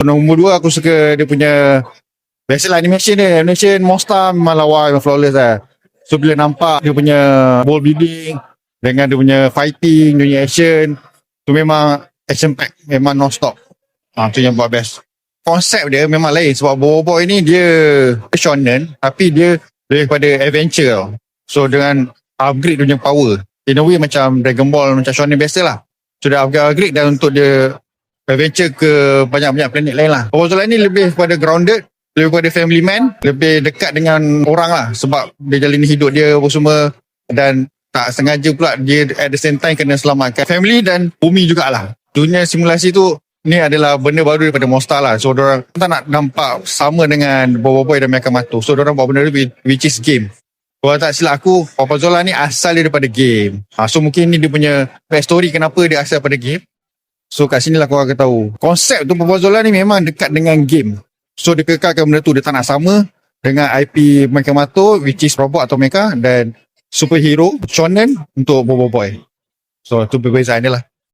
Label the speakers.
Speaker 1: Nombor dua aku suka dia punya Biasalah animation dia. Animation Monster memang lawa Memang flawless lah. So bila nampak Dia punya Ball building Dengan dia punya fighting Dia punya action Tu memang Action pack Memang non stop ha, Tu yang buat best. Konsep dia memang lain Sebab Bobo Boy ni dia Shonen Tapi dia Lebih kepada adventure tau. So dengan Upgrade dia punya power. In a way macam Dragon Ball Macam shonen biasa lah So dia upgrade Dan untuk dia Adventure ke Banyak-banyak planet lain lah. Zola ni lebih kepada grounded lebih kepada family man lebih dekat dengan orang lah sebab dia jalani hidup dia apa semua dan tak sengaja pula dia at the same time kena selamatkan family dan bumi jugalah. Dunia simulasi tu ni adalah benda baru daripada Monster lah. So orang tak nak nampak sama dengan Bobo Boy dan Miyakamoto so orang buat benda tu which is game. Kalau tak silap aku Papa Zola ni asal dia daripada game. Ha, so mungkin ni dia punya backstory kenapa dia asal daripada game So kat sini lah korang akan tahu. Konsep tu Papa Zola ni memang dekat dengan game. So dia kekalkan benda tu. Dia tak nak sama Dengan IP Mekamato Which is robot atau mecha Dan superhero Shonen Untuk Bobo Boy So tu perbezaan dia lah